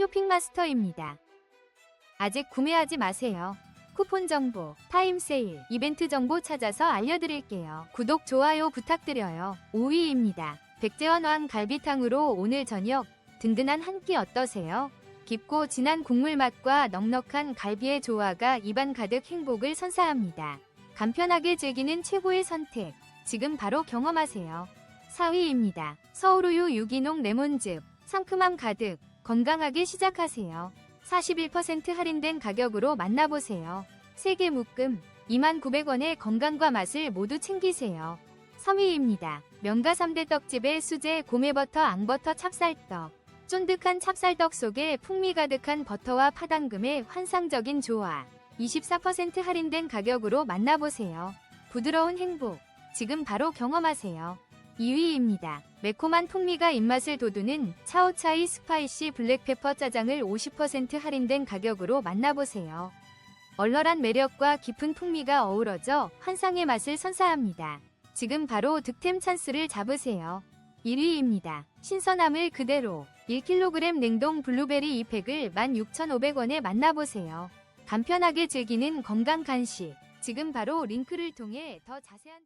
쇼핑마스터입니다. 아직 구매하지 마세요. 쿠폰 정보, 타임 세일, 이벤트 정보 찾아서 알려드릴게요. 구독, 좋아요 부탁드려요. 5위입니다. 백제원 왕 갈비탕으로 오늘 저녁 든든한 한 끼 어떠세요? 깊고 진한 국물 맛과 넉넉한 갈비의 조화가 입안 가득 행복을 선사합니다. 간편하게 즐기는 최고의 선택. 지금 바로 경험하세요. 4위입니다. 서울우유 유기농 레몬즙. 상큼함 가득. 건강하게 시작하세요. 41% 할인된 가격으로 만나보세요. 세개 묶음 29,900원의 건강과 맛을 모두 챙기세요. 3위입니다. 명가 3대 떡집의 수제 고메버터 앙버터 찹쌀떡. 쫀득한 찹쌀떡 속에 풍미 가득한 버터와 파당금의 환상적인 조화. 24% 할인된 가격으로 만나보세요. 부드러운 행복. 지금 바로 경험하세요. 2위입니다. 매콤한 풍미가 입맛을 돋우는 차오차이 스파이시 블랙페퍼 짜장을 50% 할인된 가격으로 만나보세요. 얼얼한 매력과 깊은 풍미가 어우러져 환상의 맛을 선사합니다. 지금 바로 득템 찬스를 잡으세요. 1위입니다. 신선함을 그대로 1kg 냉동 블루베리 2팩을 16,500원에 만나보세요. 간편하게 즐기는 건강 간식. 지금 바로 링크를 통해 더 자세한